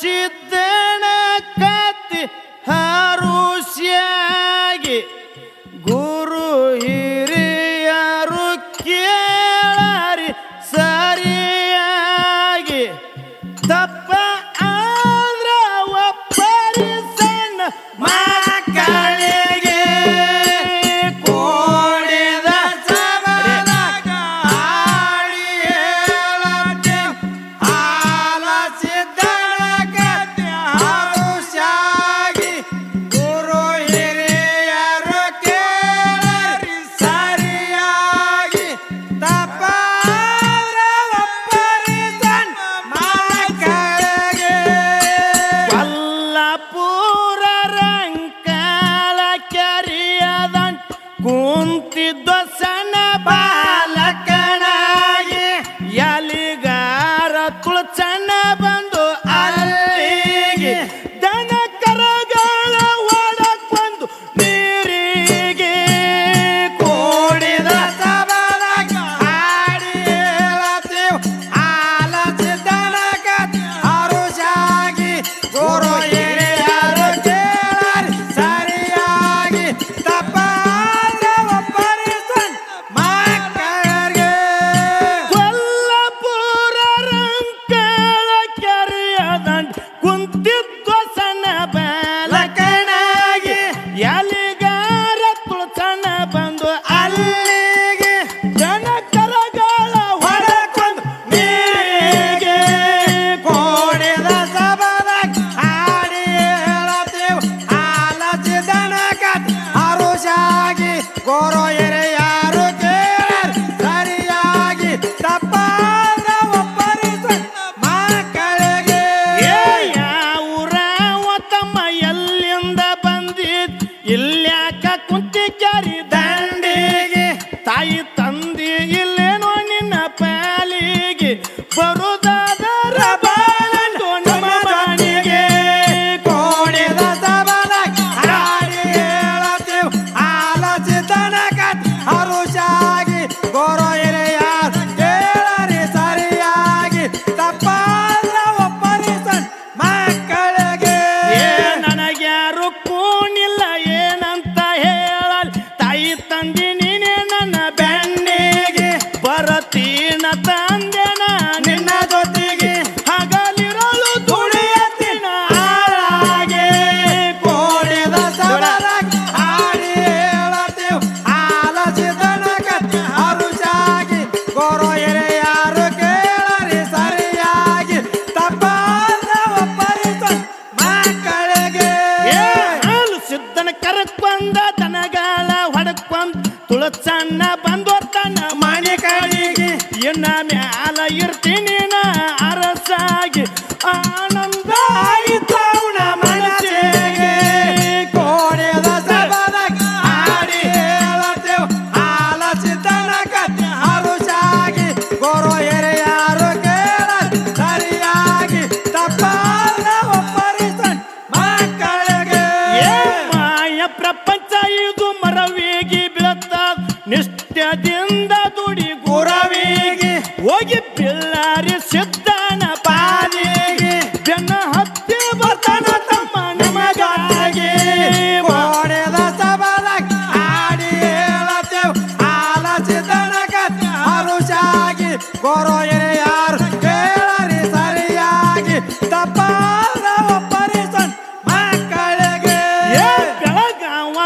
ಸಿದ್ದಣ ಕತ್ತಿ ಹಾರುಷಿಯಾಗಿ ಗುರು ಹಿರಿಯರು ಕೇಳರಿ ಸರಿಯಾಗಿ. ತಪ್ಪ ಆಂದ್ರ ಒಪ್ಪರಿ ಸಣ್ಣ Oh. Yari. ತನಗಳ ಹೊಡಕೊಂಡ್ ತುಳಸಣ್ಣ ಬಂದೋರ್ತಾನ ಮಾಣಿಕಾಳಿಗೆ. ಇನ್ನ ಮ್ಯಾಲ ಇರ್ತೀನಿ ಅರಸಾಗಿ. ಆನಂದ ಪಂಚ ಇದು ಮರವೇಗಿ ಬೀಳುತ್ತ ನಿಷ್ಠದಿಂದ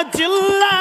Godzilla.